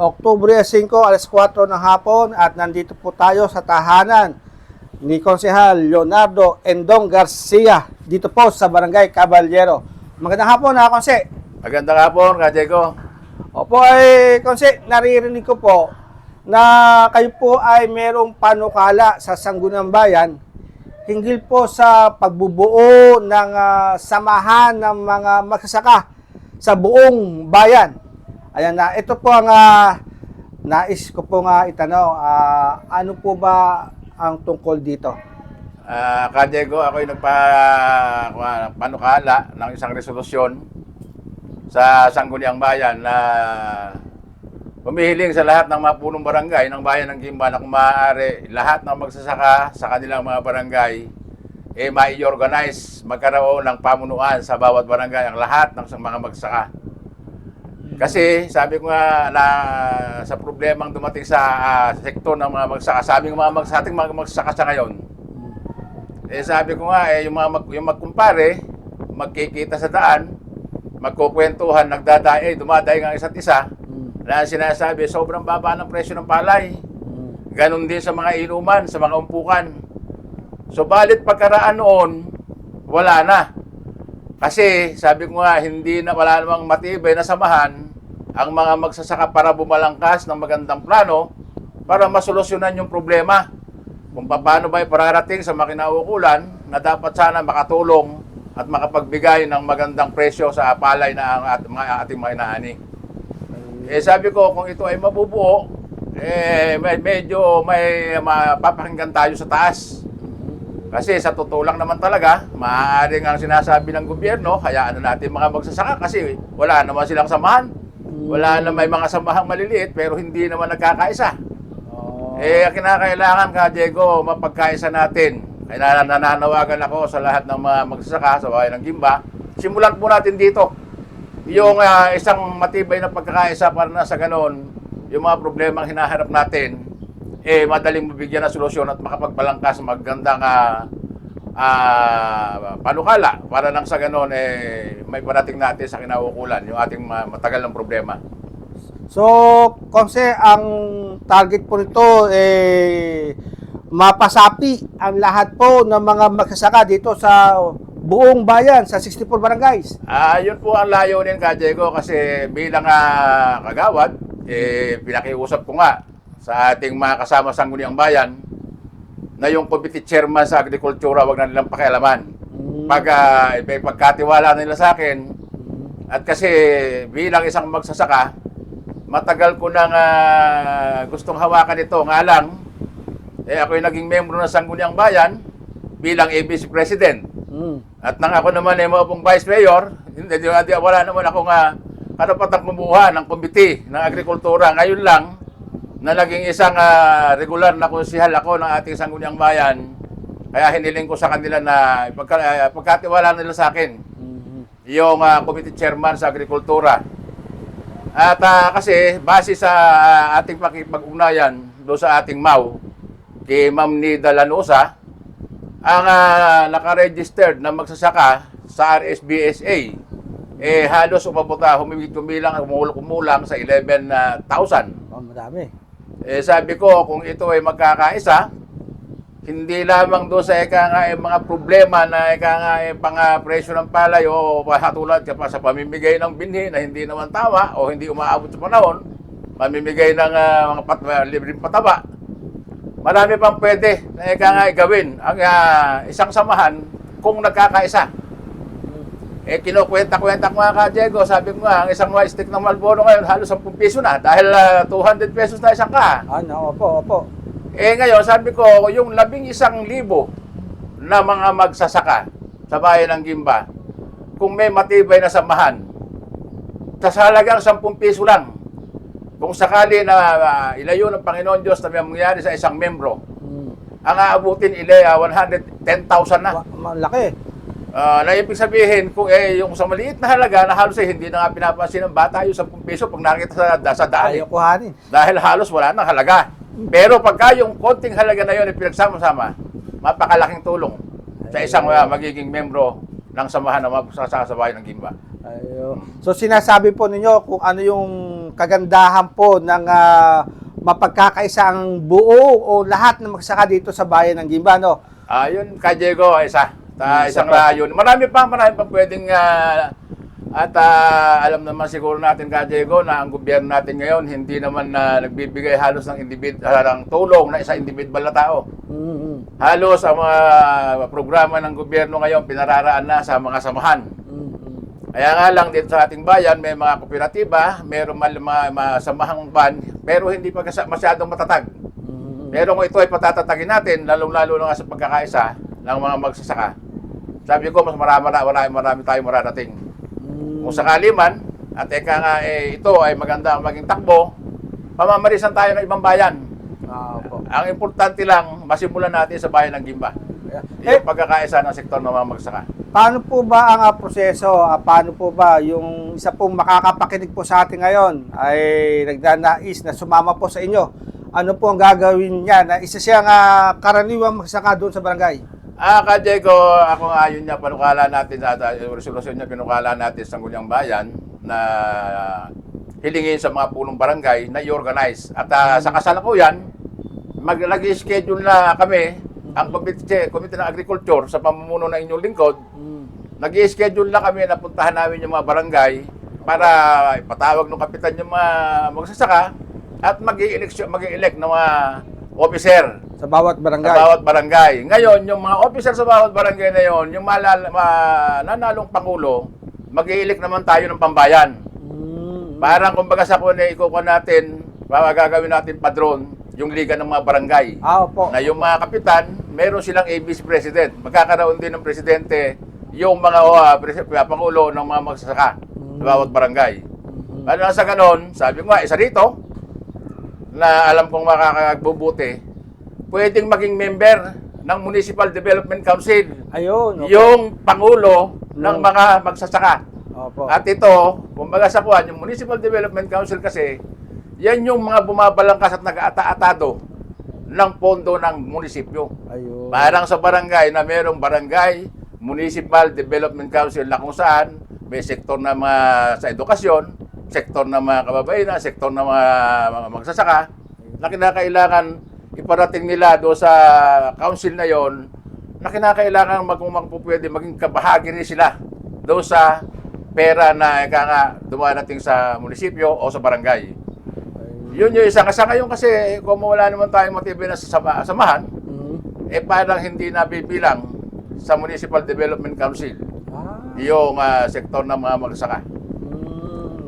Oktubre 5, alas 4 ng hapon at nandito po tayo sa tahanan ni Konsehal Leonardo Endong Garcia dito po sa Barangay Caballero. Magandang hapon na Konse. Magandang hapon, Kajeko. Opo ay Konse, naririnig ko po na kayo po ay merong panukala sa Sangguniang Bayan hinggil po sa pagbubuo ng ah, samahan ng mga magsasaka sa buong bayan. Ayan na, ito po ang ah, nais ko po nga itanong, ah, ano po ba ang tungkol dito? Ah, Kajeko, ako yung nagpa kuha- panukala ng isang resolusyon sa Sangguniang Bayan na humihiling sa lahat ng mga punong barangay ng bayan ng Gimba na kung maaari lahat ng magsasaka sa kanilang mga barangay eh mai-organize magkaroon ng pamunuan sa bawat barangay ang lahat ng mga magsasaka. Kasi sabi ko nga na sa problemang dumating sa ah, sektor ng mga magsaka, sabi ng mga magsaka, ating mga magsaka sa ngayon, eh sabi ko nga eh yung mga mag, yung magkumpare, magkikita sa daan, magkukwentuhan, nagdadaay, dumadaay ang isa't isa, na sinasabi sobrang baba ng presyo ng palay. Ganon din sa mga inuman, sa mga umpukan. So balit pagkaraan noon, wala na. Kasi sabi ko nga, hindi na wala namang matibay na samahan ang mga magsasaka para bumalangkas ng magandang plano para masolusyonan yung problema. Kung paano ba pararating sa makinaukulan na dapat sana makatulong at makapagbigay ng magandang presyo sa palay na ang at, mga ating mga inaani. Eh sabi ko, kung ito ay mabubuo, eh medyo may mapapakinggan tayo sa taas. Kasi sa totoo lang naman talaga, maaaring ang sinasabi ng gobyerno, hayaan na natin mga magsasaka kasi wala naman silang samahan. Wala na may mga samahang maliliit pero hindi naman nagkakaisa. Eh, ang kinakailangan ka, Diego, mapagkaisa natin. Kaya nananawagan ako sa lahat ng mga magsasaka sa bahay ng Gimba. Simulan po natin dito. Yung ah, isang matibay na pagkakaisa para na sa ganon, yung mga problemang hinaharap natin, eh, madaling mabigyan ng solusyon at makapagbalangkas magandang ah, ah, panukala para nang sa ganon, eh, may parating natin sa kinaukulan yung ating ma- matagal ng problema. So, Konse, ang target po nito eh mapasapi ang lahat po ng mga magsasaka dito sa buong bayan sa 64 barangays. Ah, yun po ang layunin ka, Diego, kasi bilang ah, kagawad, eh, pinakiusap ko nga sa ating mga kasama sa Sangguniang Bayan na yung committee chairman sa agrikultura wag na nilang pakialaman. Pag ah, may pagkatiwala nila sa akin, at kasi bilang isang magsasaka, matagal ko nang ah, gustong hawakan ito. Nga lang, eh, ako yung naging membro ng Sangguniang Bayan bilang ABC President. Mm. At nang ako naman ay maupong Vice Mayor, hindi, di, di, wala naman ako nga karapatang kumuha ng komite ng agrikultura. Ngayon lang, na naging isang ah, regular na konsihal ako ng ating Sangguniang Bayan, kaya hiniling ko sa kanila na pagka, ah, pagkatiwala nila sa akin, Mhm. yung uh, committee chairman sa agrikultura. At ah, kasi base sa ah, ating pakipag-ugnayan do sa ating MAU kay Ma'am Nida Lanosa, ang ah, nakaregistered na magsasaka sa RSBSA eh halos umabuta humigit kumilang umul- kumulang sa 11,000. Oh, madami. Eh sabi ko kung ito ay magkakaisa, hindi lamang doon sa eka nga eh, mga problema na eka nga eh, pang ah, presyo ng palay o patulad ka pa sa pamimigay ng binhi na hindi naman tama o hindi umaabot sa panahon, pamimigay ng ah, mga pat, uh, libreng pataba. Marami pang pwede na eka nga eh, gawin ang ah, isang samahan kung nagkakaisa. Eh, kinukwenta-kwenta ko nga ka, Diego. Sabi ko nga, ang isang white stick ng Malboro ngayon, halos 10 piso na. Dahil ah, 200 pesos na isang ka. Ano, opo, opo. Eh ngayon, sabi ko, yung labing isang libo na mga magsasaka sa bayan ng Gimba, kung may matibay na samahan, sa halagang 10 piso lang, kung sakali na ah, ilayo ng Panginoon Diyos na may mangyari sa isang membro, Mm. ang aabutin ile ah, 110,000 na. Ma- malaki. Ah, na ibig sabihin, kung eh, yung sa maliit na halaga, na halos eh, hindi na nga pinapansin ng bata yung 10 piso pag nakita sa, sa daan. eh. Ayaw kuhanin. Dahil halos wala nang halaga. Pero pagka yung konting halaga na yun ay pinagsama-sama, mapakalaking tulong sa isang uh, magiging membro ng samahan ng mga sa bayan ng Gimba. Ayo. So sinasabi po ninyo kung ano yung kagandahan po ng ah, mapagkakaisa ang buo o lahat ng magsaka dito sa bayan ng Gimba, no? Ayun, ka Diego, isa. Ta, Hmm, isang isa pa. rayon. Marami pa, marami pa pwedeng ah, at ah, alam naman siguro natin ka Diego na ang gobyerno natin ngayon hindi naman na nagbibigay halos ng individual ng tulong na isa individual na tao. Mm-hmm. Halos ang mga programa ng gobyerno ngayon pinararaan na sa mga samahan. Kaya nga lang dito sa ating bayan may mga kooperatiba, mayroong mal- mga, mga samahang ban, pero hindi pa masyadong matatag. Pero kung ito ay patatatagin natin, lalong-lalo na nga sa pagkakaisa ng mga magsasaka, sabi ko, mas marami, marami, marami tayong mararating. Kung sakali man, at eka nga, eh, ito ay maganda ang maging takbo, pamamarisan tayo ng ibang bayan. Ah, opo. Ang importante lang, masimulan natin sa bayan ng Gimba. Eh, Yung pagkakaisa ng sektor magsasaka. paano po ba ang ah, proseso? Ah, paano po ba yung isa pong makakapakinig po sa atin ngayon ay nagdanais na sumama po sa inyo? Ano po ang gagawin niya na isa siyang ah, karaniwang magsaka doon sa barangay? Ah, ka Diego, ako nga yun niya, panukala natin, at uh, resolusyon niya, pinukala natin sa Gulyang Bayan na hilingin sa mga punong barangay na i-organize. At ah, sa kasalukuyan, mag schedule na kami, ang komite, komite ng agriculture sa pamumuno ng inyong lingkod, nag schedule na kami na puntahan namin yung mga barangay para ipatawag ng kapitan yung mga magsasaka at mag-i-elect mag-i-elect ng mga officer Sa bawat sa barangay? bawat barangay. Ngayon, yung mga officer sa bawat barangay na yon, yung malal, mananalong pangulo, mag-i-elect naman tayo ng pambayan. Mm. Parang kumbaga sa kung ikukuha natin, gagawin natin padron, yung liga ng mga barangay. Ah, opo. Na yung mga kapitan, meron silang ABC president. Magkakaroon din ng presidente yung mga uh, pres- pangulo ng mga magsasaka sa bawat barangay. Mhm. Ano sa ganon, sabi ko nga, isa rito, na alam kong makakagbubuti, pwedeng maging member ng Municipal Development Council, Ayun. opo. yung pangulo ng Yung- mga magsasaka. Opo. At ito, kumbaga sa kuwan, yung Municipal Development Council kasi, yan yung mga bumabalangkas at nag-aata-atado ng pondo ng munisipyo. Ayun. Parang sa barangay na merong barangay, Municipal Development Council na kung saan may sektor na mga sa edukasyon, sektor na mga kababaihan, sektor na mga, mga magsasaka, na kinakailangan iparating nila do sa council na yon na kinakailangan mag, mag, pwede maging kabahagi rin sila do sa pera na ika nga dumarating sa munisipyo o sa barangay. Yun yung isa. Kasi ngayon kasi kung wala naman tayong matibay na sama, samahan, Mhm. eh parang hindi nabibilang sa Municipal Development Council Ah. yung ah, sektor ng mga magsaka.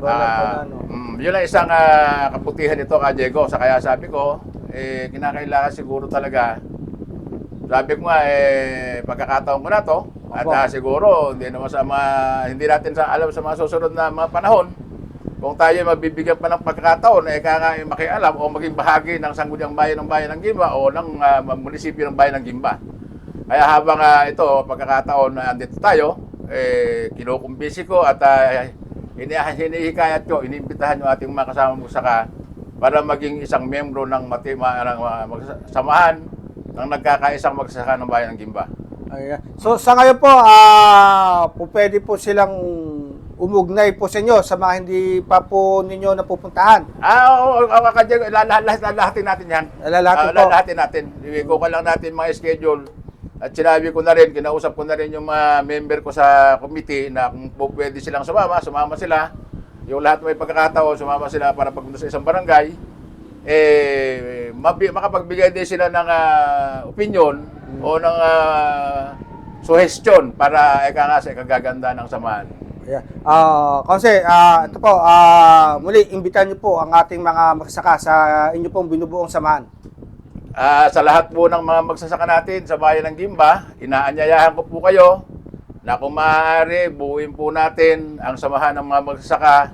Ah, mm, yun ang isang ah, kaputihan nito ka Diego. Sa kaya sabi ko, eh, kinakailangan siguro talaga sabi ko nga, eh, pagkakataon ko na to, at Opo. ah, siguro, hindi naman sa mga, hindi natin sa alam sa mga susunod na mga panahon, kung tayo mabibigyan pa ng pagkakataon, eh, kaya nga eh, makialam o maging bahagi ng Sangguniang Bayan ng Bayan ng Gimba o ng ah, munisipyo ng Bayan ng Gimba. Kaya habang ah, ito, pagkakataon na andito tayo, eh, kinukumbisi ko at uh, hinihikayat ko, iniimbitahan yung ating mga kasama mo saka para maging isang membro ng matima ng mga magsasamahan ng nagkakaisang magsasaka ng Bayan ng Gimba. Ayan. So sa ngayon po, ah, po pwede po silang umugnay po sa inyo sa mga hindi pa po ninyo napupuntahan. Ah, oo, oo, oo, kadyo, lalahatin natin yan. Lalahatin Ah, po. lalahatin natin. Iwiko ko lang natin mga schedule. At sinabi ko na rin, kinausap ko na rin yung mga member ko sa committee na kung pwede silang sumama, sumama sila. Yung lahat may pagkakataon, sumama sila para pagpunta sa isang barangay. Eh, makapagbigay din sila ng ah, opinion o ng ah, suggestion para eka nga sa ikagaganda ng samahan. Ayan. Ah, kasi ah, ito po, ah, muli imbitahan niyo po ang ating mga magsaka sa inyo pong binubuong samahan. Ah, sa lahat po ng mga magsasaka natin sa bayan ng Gimba, inaanyayahan ko po kayo na kung maaari, buuin po natin ang samahan ng mga magsasaka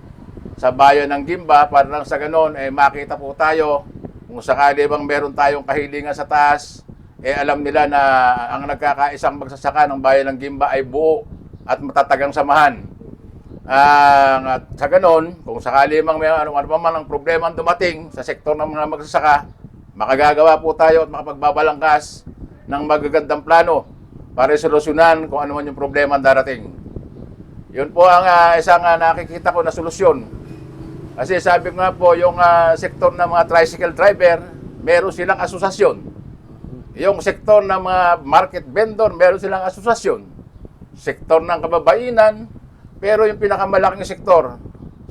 sa bayan ng Gimba para lang sa ganon, eh, makita po tayo kung sakali bang meron tayong kahilingan sa taas, eh alam nila na ang nagkakaisang magsasaka ng bayan ng Gimba ay buo at matatagang samahan. Ah, at sa ganon, kung sakali mang may ano, ano man ang problema ang dumating sa sektor ng mga magsasaka, makagagawa po tayo at makapagbabalangkas ng magagandang plano para solusyonan kung ano man yung problema ang darating. Yun po ang ah, isang ah, nakikita ko na solusyon. Kasi sabi nga po, yung ah, sektor ng mga tricycle driver, meron silang asosasyon. Yung sektor ng mga market vendor, meron silang asosasyon. Sektor ng kababainan, pero yung pinakamalaking sektor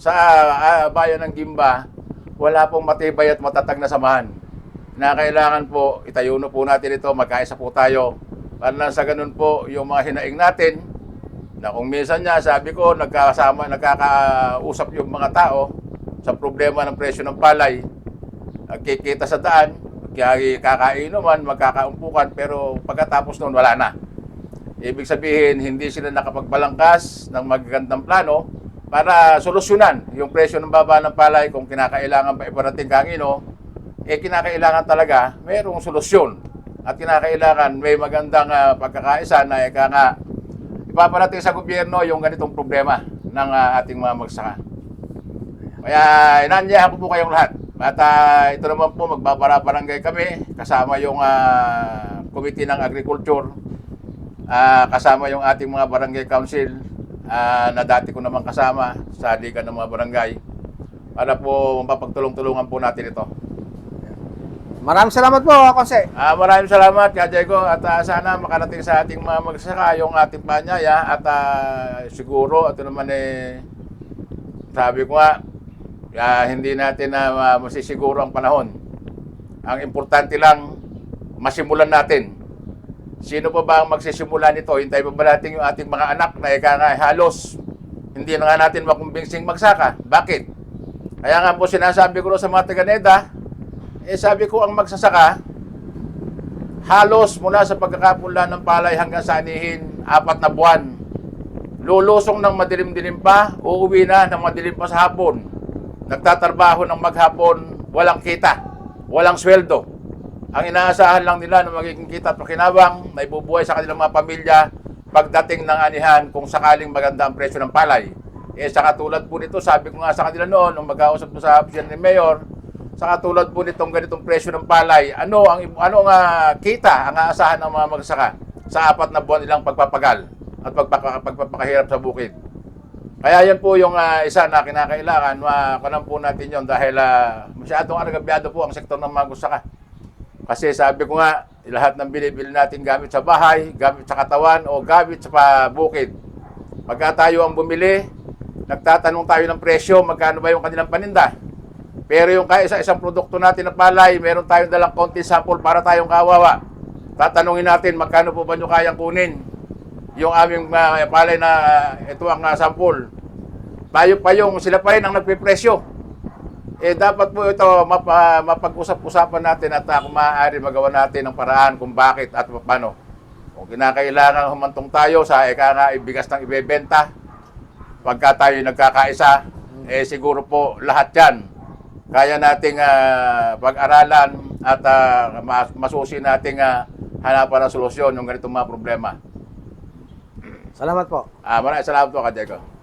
sa ah, bayan ng Gimba, wala pong matibay at matatag na samahan. Na kailangan po, itayo na po natin ito, magkaisa po tayo. Para lang sa ganun po, yung mga hinaing natin, na kung minsan niya, sabi ko, nagkakasama, nagkakausap yung mga tao sa problema ng presyo ng palay. Nagkikita sa daan, kakainuman, magkakaumpukan, pero pagkatapos noon, wala na. Ibig sabihin, hindi sila nakapagbalangkas ng magagandang plano para solusyonan yung presyo ng baba ng palay kung kinakailangan pa iparating kangino, eh kinakailangan talaga mayroong solusyon. At kinakailangan may magandang ah, pagkakaisa na ika nga ipaparating sa gobyerno yung ganitong problema ng ah, ating mga magsaka. Kaya inanyayahan ko po kayong lahat. At ah, ito naman po, magbabara-barangay kami kasama yung ah, Committee ng Agriculture, ah, kasama yung ating mga barangay council ah, na dati ko naman kasama sa liga ng mga barangay para po mapagtulong-tulungan po natin ito. Maraming salamat po, Konse. Ah, maraming salamat, Ka Diego, at ah, sana makarating sa ating mga magsasaka yung ating panyaya at ah, siguro ito naman eh sabi ko nga ah, hindi natin na ah, masisiguro ang panahon. Ang importante lang masimulan natin. Sino pa ba ang magsisimula nito? Hintay pa ba natin yung ating mga anak na ika nga halos hindi na nga natin makumbingsing magsaka. Bakit? Kaya nga po sinasabi ko sa mga taga-NEDA, eh sabi ko ang magsasaka, halos mula sa pagkakapunla ng palay hanggang sa anihin, apat na buwan. Lulusong ng madilim-dilim pa, uuwi na ng madilim pa sa hapon. Nagtatrabaho ng maghapon, walang kita, walang sweldo. Ang inaasahan lang nila na magiging kita at pakinabang na ibubuhay sa kanilang mga pamilya pagdating ng anihan kung sakaling maganda ang presyo ng palay. Eh sa katulad po nito, sabi ko nga sa kanila noon, nung magkausap ko sa opisina ni Mayor, sa katulad po nitong ganitong presyo ng palay, ano ang ano ang kita ang aasahan ng mga magsaka sa apat na buwan nilang pagpapagal at pagpaka, pagpapakahirap sa bukid. Kaya yan po yung ah, isa na kinakailangan, makanan po natin yon dahil uh, masyadong aragabyado po ang sektor ng mga magsaka. Kasi sabi ko nga, lahat ng binibili natin gamit sa bahay, gamit sa katawan o gamit sa bukid. Pagka tayo ang bumili, nagtatanong tayo ng presyo, magkano ba yung kanilang paninda. Pero yung kaisa isang produkto natin na palay, meron tayong dalang konti sample para tayong kawawa. Tatanungin natin magkano po ba nyo kayang kunin yung aming ah, palay na ah, ito ang ah, sample. Tayo pa yung sila pa rin ang nagpipresyo. Eh dapat po ito mapa, mapag-usap-usapan natin at uh, kung maaari magawa natin ng paraan kung bakit at paano. Kung kinakailangan humantong tayo sa eka nga ibigas ng ibebenta, pagka tayo nagkakaisa, eh siguro po lahat yan kaya nating ah, pag-aralan at mas- masusi nating ah, hanapan ng solusyon ng ganitong mga problema. Salamat po. Ah, maraming salamat po, Ka Diego.